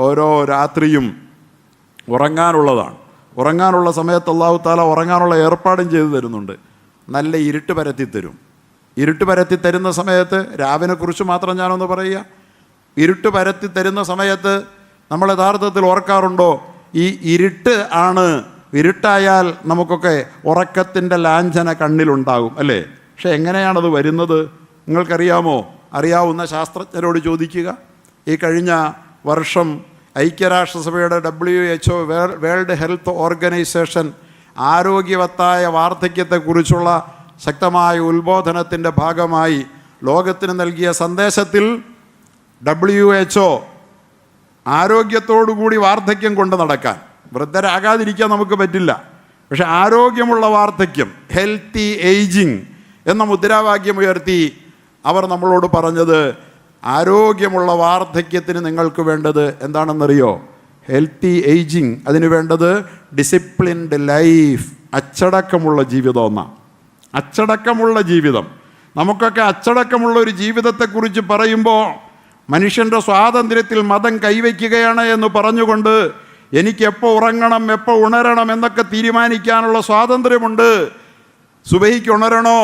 ഓരോ രാത്രിയും ഉറങ്ങാനുള്ളതാണ്. ഉറങ്ങാനുള്ള സമയത്ത് അള്ളാഹു താല ഉറങ്ങാനുള്ള ഏർപ്പാടും ചെയ്തു തരുന്നുണ്ട്. നല്ല ഇരുട്ട് പരത്തി തരും ഇരുട്ട് പരത്തി തരുന്ന സമയത്ത് രാവിനെ കുറിച്ച് മാത്രം ഞാനൊന്ന് പറയുക. ഇരുട്ട് പരത്തി തരുന്ന സമയത്ത് നമ്മൾ യഥാർത്ഥത്തിൽ ഓർക്കാറുണ്ടോ? ഈ ഇരുട്ട് ആണ്. ഇരുട്ടായാൽ നമുക്കൊക്കെ ഉറക്കത്തിന്റെ ലാഞ്ചന കണ്ണിലുണ്ടാകും അല്ലേ? പക്ഷെ എങ്ങനെയാണത് വരുന്നത്? നിങ്ങൾക്കറിയാമോ? അറിയാവുന്ന ശാസ്ത്രജ്ഞരോട് ചോദിക്കുക. ഈ കഴിഞ്ഞ വർഷം ഐക്യരാഷ്ട്രസഭയുടെ W H O world health organisation ആരോഗ്യവത്തായ വാർദ്ധക്യത്തെക്കുറിച്ചുള്ള ശക്തമായ ഉത്ബോധനത്തിന്റെ ഭാഗമായി ലോകത്തിന് നൽകിയ സന്ദേശത്തിൽ ഡബ്ല്യു എച്ച് ഒ ആരോഗ്യത്തോടുകൂടി വാർദ്ധക്യം കൊണ്ട് നടക്കാൻ. വൃദ്ധരാകാതിരിക്കാൻ നമുക്ക് പറ്റില്ല. പക്ഷേ ആരോഗ്യമുള്ള വാർദ്ധക്യം ഹെൽത്തി ഏജിങ് എന്ന മുദ്രാവാക്യം ഉയർത്തി അവർ നമ്മളോട് പറഞ്ഞത് ആരോഗ്യമുള്ള വാർദ്ധക്യത്തിന് നിങ്ങൾക്ക് വേണ്ടത് എന്താണെന്നറിയോ? ഹെൽത്തി ഏജിങ് അതിന് വേണ്ടത് ഡിസിപ്ലിൻഡ് ലൈഫ് അച്ചടക്കമുള്ള ജീവിതം ഒന്നാണ് അച്ചടക്കമുള്ള ജീവിതം. നമുക്കൊക്കെ അച്ചടക്കമുള്ള ഒരു ജീവിതത്തെക്കുറിച്ച് പറയുമ്പോൾ മനുഷ്യന്റെ സ്വാതന്ത്ര്യത്തിൽ മതം കൈവയ്ക്കുകയാണ് എന്ന് പറഞ്ഞുകൊണ്ട് എനിക്ക് എപ്പോൾ ഉറങ്ങണം എപ്പോൾ ഉണരണം എന്നൊക്കെ തീരുമാനിക്കാനുള്ള സ്വാതന്ത്ര്യമുണ്ട്. സുബഹിക്ക് ഉണരണോ?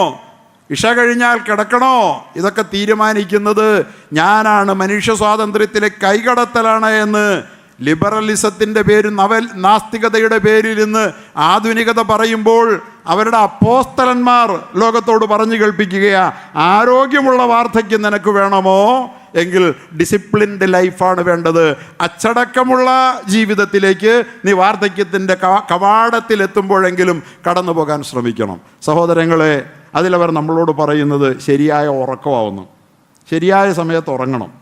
ഇഷ കഴിഞ്ഞാൽ കിടക്കണോ? ഇതൊക്കെ തീരുമാനിക്കുന്നത് ഞാനാണ്. മനുഷ്യ സ്വാതന്ത്ര്യത്തിലെ കൈകടത്തലാണ് എന്ന് ലിബറലിസത്തിന്റെ പേര് നവൽ നാസ്തികതയുടെ പേരിൽ ഇന്ന് ആധുനികത പറയുമ്പോൾ അവരുടെ അപ്പോസ്തലന്മാർ ലോകത്തോട് പറഞ്ഞു കേൾപ്പിക്കുകയാ ആരോഗ്യമുള്ള വാർദ്ധക്യം നിനക്ക് വേണമോ? എങ്കിൽ ഡിസിപ്ലിൻഡ് ലൈഫാണ് വേണ്ടത്. അച്ചടക്കമുള്ള ജീവിതത്തിലേക്ക് നീ വാർദ്ധക്യത്തിന്റെ കവാടത്തിലെത്തുമ്പോഴെങ്കിലും കടന്നു പോകാൻ ശ്രമിക്കണം. സഹോദരങ്ങളെ അതിലവർ നമ്മളോട് പറയുന്നത് ശരിയായ ഉറക്കമാവുന്നു. ശരിയായ സമയത്ത് ഉറങ്ങണം.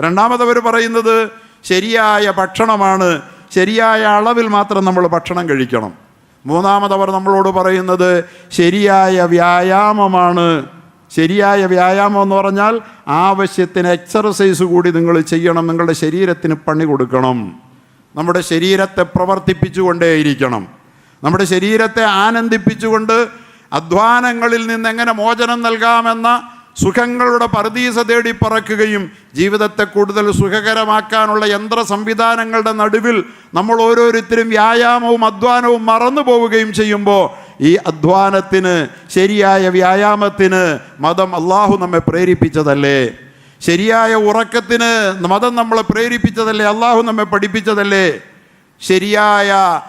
രണ്ടാമതവർ പറയുന്നത് ശരിയായ ഭക്ഷണമാണ്. ശരിയായ അളവിൽ മാത്രം നമ്മൾ ഭക്ഷണം കഴിക്കണം. മൂന്നാമതവർ നമ്മളോട് പറയുന്നത് ശരിയായ വ്യായാമമാണ്. ശരിയായ വ്യായാമം എന്ന് പറഞ്ഞാൽ ആവശ്യത്തിന് എക്സർസൈസ് കൂടി നിങ്ങൾ ചെയ്യണം. നിങ്ങളുടെ ശരീരത്തിന് പണി കൊടുക്കണം. നമ്മുടെ ശരീരത്തെ പ്രവർത്തിപ്പിച്ചുകൊണ്ടേയിരിക്കണം. നമ്മുടെ ശരീരത്തെ ആനന്ദിപ്പിച്ചുകൊണ്ട് അധ്വാനങ്ങളിൽ നിന്ന് എങ്ങനെ മോചനം നൽകാമെന്ന സുഖങ്ങളുടെ പർദീസ തേടി പറക്കുകയും ജീവിതത്തെ കൂടുതൽ സുഖകരമാക്കാനുള്ള യന്ത്ര സംവിധാനങ്ങളുടെ നടുവിൽ നമ്മൾ ഓരോരുത്തരും വ്യായാമവും അധ്വാനവും മറന്നു പോവുകയും ചെയ്യുമ്പോൾ ഈ അധ്വാനത്തിന് ശരിയായ വ്യായാമത്തിന് മതം അള്ളാഹു നമ്മെ പ്രേരിപ്പിച്ചതല്ലേ? ശരിയായ ഉറക്കത്തിന് മതം നമ്മളെ പ്രേരിപ്പിച്ചതല്ലേ? അള്ളാഹു നമ്മെ പഠിപ്പിച്ചതല്ലേ? ശരിയായ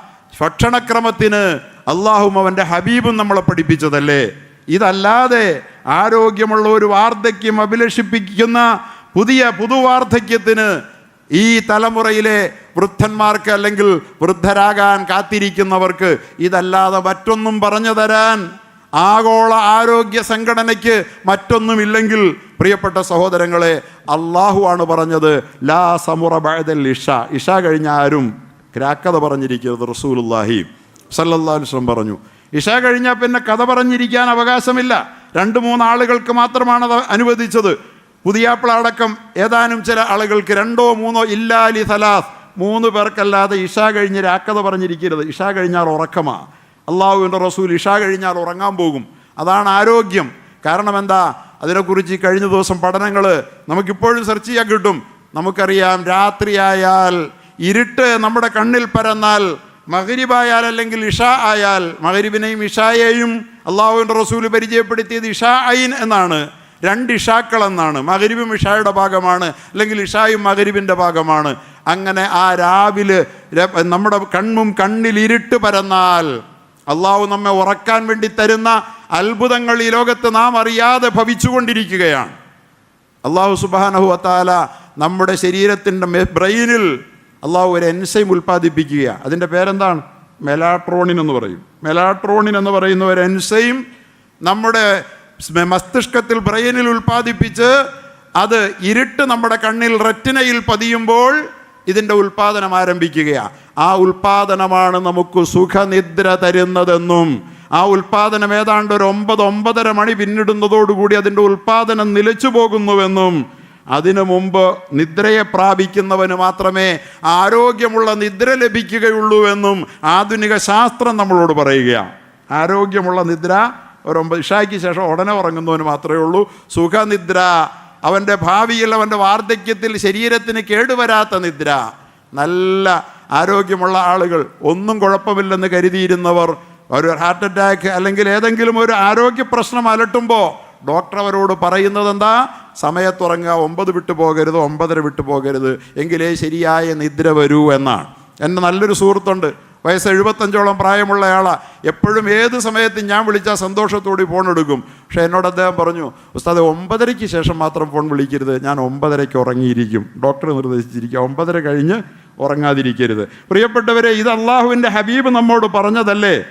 ഭക്ഷണക്രമത്തിന് അള്ളാഹും അവന്റെ ഹബീബും നമ്മളെ പഠിപ്പിച്ചതല്ലേ? ഇതല്ലാതെ ആരോഗ്യമുള്ള ഒരു വാർദ്ധക്യം അഭിലഷിപ്പിക്കുന്ന പുതിയ പുതുവാർദ്ധക്യത്തിന് ഈ തലമുറയിലെ വൃദ്ധന്മാർക്ക് അല്ലെങ്കിൽ വൃദ്ധരാകാൻ കാത്തിരിക്കുന്നവർക്ക് ഇതല്ലാതെ മറ്റൊന്നും പറഞ്ഞു തരാൻ ആഗോള ആരോഗ്യ സംഘടനയ്ക്ക് മറ്റൊന്നുമില്ലെങ്കിൽ പ്രിയപ്പെട്ട സഹോദരങ്ങളെ അള്ളാഹു ആണ് പറഞ്ഞത് ലാ സമുറ ബഅദൽ ഇഷ. ഇഷ കഴിഞ്ഞ ആരും ക്രാക്കഥ പറഞ്ഞിരിക്കുന്നത് റസൂലുല്ലാഹി സല്ലല്ലാഹു അലൈഹി വസല്ലം പറഞ്ഞു ഇഷ കഴിഞ്ഞാൽ പിന്നെ കഥ പറഞ്ഞിരിക്കാൻ അവകാശമില്ല. രണ്ട് മൂന്ന് ആളുകൾക്ക് മാത്രമാണ് അത് അനുവദിച്ചത്. പുതിയാപ്പിളടക്കം ഏതാനും ചില ആളുകൾക്ക് രണ്ടോ മൂന്നോ ഇല്ലാലി സലാസ്. മൂന്ന് പേർക്കല്ലാതെ ഇഷ കഴിഞ്ഞ് രാക്കഥ പറഞ്ഞിരിക്കരുത്. ഇഷ കഴിഞ്ഞാൽ ഉറക്കമാ. അള്ളാഹുവിന്റെ റസൂൽ ഇഷ കഴിഞ്ഞാൽ ഉറങ്ങാൻ പോകും. അതാണ് ആരോഗ്യം. കാരണം എന്താ? അതിനെക്കുറിച്ച് കഴിഞ്ഞ ദിവസം പഠനങ്ങൾ നമുക്കിപ്പോഴും സെർച്ച് ചെയ്യാൻ കിട്ടും. നമുക്കറിയാം രാത്രിയായാൽ ഇരുട്ട് നമ്മുടെ കണ്ണിൽ പരന്നാൽ മകരിബായാൽ അല്ലെങ്കിൽ ഇഷ ആയാൽ മകരിബിനെയും ഇഷായെയും അള്ളാഹുവിന്റെ റസൂൽ പരിചയപ്പെടുത്തിയത് ഇഷ ഐൻ എന്നാണ്. രണ്ട് ഇഷാക്കൾ എന്നാണ് മകരിബും ഇഷായുടെ ഭാഗമാണ് അല്ലെങ്കിൽ ഇഷായും മകരിബിന്റെ ഭാഗമാണ്. അങ്ങനെ ആ രാവിലെ നമ്മുടെ കൺമും കണ്ണിൽ ഇരുട്ട് പരന്നാൽ അള്ളാഹു നമ്മെ ഉറക്കാൻ വേണ്ടി തരുന്ന അത്ഭുതങ്ങൾ ഈ ലോകത്ത് നാം അറിയാതെ ഭവിച്ചുകൊണ്ടിരിക്കുകയാണ്. അള്ളാഹു സുബാനഹു അത്താല നമ്മുടെ ശരീരത്തിന്റെ ബ്രെയിനിൽ അള്ളാഹു ഒരു എൻസൈം ഉൽപ്പാദിപ്പിക്കുക അതിന്റെ പേരെന്താണ്? മെലാട്രോണിൻ എന്ന് പറയും. മെലാട്രോണിൻ എന്ന് പറയുന്ന ഒരു എൻസൈം നമ്മുടെ മസ്തിഷ്കത്തിൽ ബ്രെയിനിൽ ഉൽപ്പാദിപ്പിച്ച് അത് ഇരുട്ട് നമ്മുടെ കണ്ണിൽ റെറ്റിനയിൽ പതിയുമ്പോൾ ഇതിന്റെ ഉൽപ്പാദനം ആരംഭിക്കുകയാണ് ആ ഉൽപ്പാദനമാണ് നമുക്ക് സുഖനിദ്ര തരുന്നതെന്നും ആ ഉൽപ്പാദനം ഏതാണ്ട് ഒരു ഒമ്പത് ഒമ്പതര മണി പിന്നിടുന്നതോടുകൂടി അതിന്റെ ഉൽപ്പാദനം നിലച്ചു പോകുന്നുവെന്നും അതിനു മുമ്പ് നിദ്രയെ പ്രാപിക്കുന്നവന് മാത്രമേ ആരോഗ്യമുള്ള നിദ്ര ലഭിക്കുകയുള്ളൂ എന്നും ആധുനിക ശാസ്ത്രം നമ്മളോട് പറയുകയാണ്. ആരോഗ്യമുള്ള നിദ്ര ഒരു ഒമ്പത് ഇഷായ്ക്ക് ശേഷം ഉടനെ ഉറങ്ങുന്നവന് മാത്രമേ ഉള്ളൂ. സുഖനിദ്ര അവന്റെ ഭാവിയിൽ അവന്റെ വാർദ്ധക്യത്തിൽ ശരീരത്തിന് കേടുവരാത്ത നിദ്ര നല്ല ആരോഗ്യമുള്ള ആളുകൾ ഒന്നും കുഴപ്പമില്ലെന്ന് കരുതിയിരുന്നവർ ഒരു ഹാർട്ട് അറ്റാക്ക് അല്ലെങ്കിൽ ഏതെങ്കിലും ഒരു ആരോഗ്യ പ്രശ്നം അലട്ടുമ്പോൾ ഡോക്ടർ അവരോട് പറയുന്നത് എന്താ സമയത്തുറങ്ങുക ഒമ്പത് വിട്ടു പോകരുത് ഒമ്പതര വിട്ടു പോകരുത്. എങ്കിലേ ശരിയായ നിദ്ര വരൂ എന്നാണ്. എന്റെ നല്ലൊരു സുഹൃത്തുണ്ട്. വയസ്സ് എഴുപത്തഞ്ചോളം പ്രായമുള്ളയാളാ. എപ്പോഴും ഏത് സമയത്തും ഞാൻ വിളിച്ചാൽ സന്തോഷത്തോടെ ഫോൺ എടുക്കും. പക്ഷേ എന്നോട് അദ്ദേഹം പറഞ്ഞു ഉസ്താദ് ഒമ്പതരയ്ക്ക് ശേഷം മാത്രം ഫോൺ വിളിക്കരുത്. ഞാൻ ഒമ്പതരയ്ക്ക് ഉറങ്ങിയിരിക്കും. ഡോക്ടർ നിർദ്ദേശിച്ചിരിക്കുക. ഒമ്പതര കഴിഞ്ഞ് ഉറങ്ങാതിരിക്കരുത്. പ്രിയപ്പെട്ടവരെ ഇത് അള്ളാഹുവിന്റെ ഹബീബ് നമ്മോട് പറഞ്ഞതല്ലേ?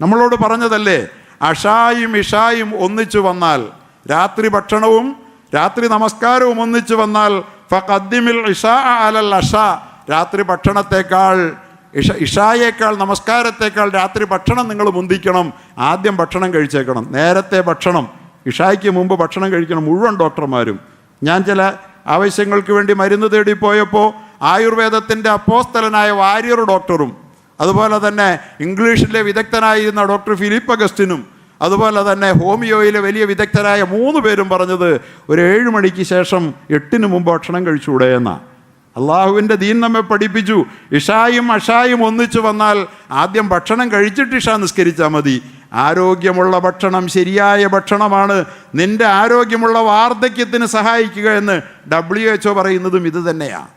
നമ്മളോട് പറഞ്ഞതല്ലേ? അഷായും ഇഷായും ഒന്നിച്ചു വന്നാൽ രാത്രി ഭക്ഷണവും രാത്രി നമസ്കാരവും ഒന്നിച്ചു വന്നാൽ ഫഖദ്ദിമിൽ അലൽ രാത്രി ഭക്ഷണത്തേക്കാൾ ഇഷ ഇഷായേക്കാൾ നമസ്കാരത്തേക്കാൾ രാത്രി ഭക്ഷണം നിങ്ങൾ മുന്തിക്കണം. ആദ്യം ഭക്ഷണം കഴിച്ചേക്കണം. നേരത്തെ ഭക്ഷണം. ഇഷായ്ക്ക് മുമ്പ് ഭക്ഷണം കഴിക്കണം മുഴുവൻ ഡോക്ടർമാരും. ഞാൻ ചില ആവശ്യങ്ങൾക്ക് വേണ്ടി മരുന്ന് തേടി പോയപ്പോൾ ആയുർവേദത്തിന്റെ അപ്പോസ്തലനായ വാര്യർ ഡോക്ടറും അതുപോലെ തന്നെ ഇംഗ്ലീഷിലെ വിദഗ്ധനായിരുന്ന ഡോക്ടർ ഫിലിപ്പ് അഗസ്റ്റിനും അതുപോലെ തന്നെ ഹോമിയോയിലെ വലിയ വിദഗ്ധരായ മൂന്ന് പേരും പറഞ്ഞത് ഒരു ഏഴ് മണിക്ക് ശേഷം എട്ടിന് മുമ്പ് ഭക്ഷണം കഴിച്ചുകൂടെ എന്നാണ് അള്ളാഹുവിന്റെ ദീൻ നമ്മെ പഠിപ്പിച്ചു. ഇഷായും അഷായും ഒന്നിച്ചു വന്നാൽ ആദ്യം ഭക്ഷണം കഴിച്ചിട്ട് ഇഷ നിസ്കരിച്ചാൽ മതി. ആരോഗ്യമുള്ള ഭക്ഷണം ശരിയായ ഭക്ഷണമാണ്. നിന്റെ ആരോഗ്യമുള്ള വാർദ്ധക്യത്തിന് സഹായിക്കുക എന്ന് ഡബ്ല്യു എച്ച് പറയുന്നതും ഇത് തന്നെയാണ്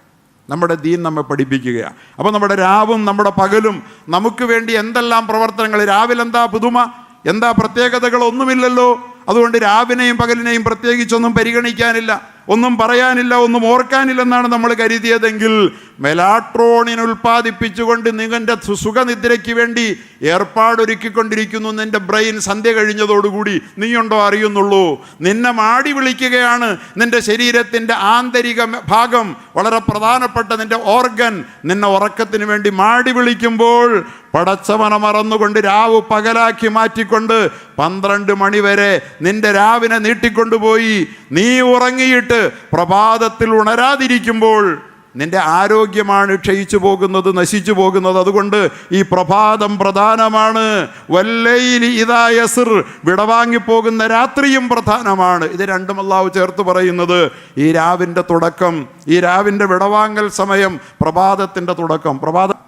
നമ്മുടെ ദീൻ നമ്മെ പഠിപ്പിക്കുകയാണ് അപ്പോൾ നമ്മുടെ രാവും നമ്മുടെ പകലും നമുക്ക് വേണ്ടി എന്തെല്ലാം പ്രവർത്തനങ്ങൾ? രാവിലെന്താ പുതുമ? എന്താ പ്രത്യേകതകൾ ഒന്നുമില്ലല്ലോ അതുകൊണ്ട് രാവിനെയും പകലിനെയും പ്രത്യേകിച്ചൊന്നും പരിഗണിക്കാനില്ല. ഒന്നും പറയാനില്ല ഒന്നും ഓർക്കാനില്ലെന്നാണ് നമ്മൾ കരുതിയതെങ്കിൽ മെലാട്രോണിൻ ഉൽപ്പാദിപ്പിച്ചുകൊണ്ട് നിങ്ങളുടെ സുഖനിദ്രയ്ക്ക് വേണ്ടി ഏർപ്പാടൊരുക്കിക്കൊണ്ടിരിക്കുന്നു നിന്റെ ബ്രെയിൻ സന്ധ്യ കഴിഞ്ഞതോടുകൂടി. നീയുണ്ടോ അറിയുന്നുള്ളൂ? നിന്നെ മാടി വിളിക്കുകയാണ് നിന്റെ ശരീരത്തിന്റെ ആന്തരിക ഭാഗം. വളരെ പ്രധാനപ്പെട്ട നിന്റെ ഓർഗൻ. നിന്നെ ഉറക്കത്തിന് വേണ്ടി മാടി വിളിക്കുമ്പോൾ പടച്ചവന മറന്നുകൊണ്ട് രാവ് പകലാക്കി മാറ്റിക്കൊണ്ട് പന്ത്രണ്ട് മണിവരെ നിന്റെ രാവിനെ നീട്ടിക്കൊണ്ടുപോയി. നീ ഉറങ്ങിയിട്ട് പ്രഭാതത്തിൽ ഉണരാതിരിക്കുമ്പോൾ നിന്റെ ആരോഗ്യമാണ് ക്ഷയിച്ചു പോകുന്നത് നശിച്ചു പോകുന്നത്. അതുകൊണ്ട് ഈ പ്രഭാതം പ്രധാനമാണ്. വല്ലയിലി ഇതാ യസിർ വിടവാങ്ങിപ്പോകുന്ന രാത്രിയും പ്രധാനമാണ്. ഇത് രണ്ടും അള്ളാഹു ചേർത്ത് പറയുന്നത് ഈ രാവിന്റെ തുടക്കം ഈ രാവിന്റെ വിടവാങ്ങൽ സമയം പ്രഭാതത്തിന്റെ തുടക്കം. പ്രഭാത